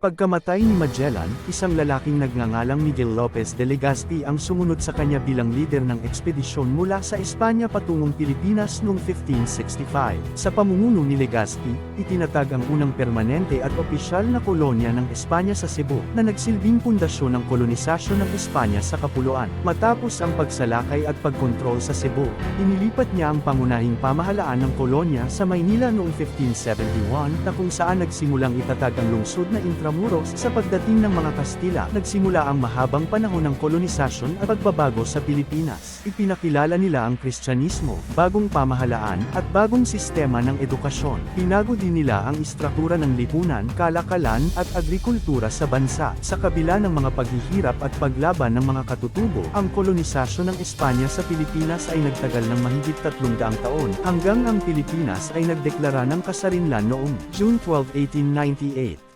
Pagkamatay ni Magellan, isang lalaking nagngangalang Miguel Lopez de Legazpi ang sumunod sa kanya bilang leader ng ekspedisyon mula sa Espanya patungong Pilipinas noong 1565. Sa pamumuno ni Legazpi, itinatag ang unang permanente at opisyal na kolonya ng Espanya sa Cebu, na nagsilbing pundasyon ng kolonisasyon ng Espanya sa Kapuluan. Matapos ang pagsalakay at pagkontrol sa Cebu, inilipat niya ang pangunahing pamahalaan ng kolonya sa Maynila noong 1571 na kung saan nagsimulang itatag ang lungsod na Intramuros sa pagdating ng mga Kastila. Nagsimula ang mahabang panahon ng kolonisasyon at pagbabago sa Pilipinas. Ipinakilala nila ang Kristyanismo, bagong pamahalaan, at bagong sistema ng edukasyon. Pinago din nila ang istruktura ng lipunan, kalakalan, at agrikultura sa bansa. Sa kabila ng mga paghihirap at paglaban ng mga katutubo, ang kolonisasyon ng Espanya sa Pilipinas ay nagtagal ng mahigit 300 taon, hanggang ang Pilipinas ay nagdeklara ng kasarinlan noong June 12, 1898.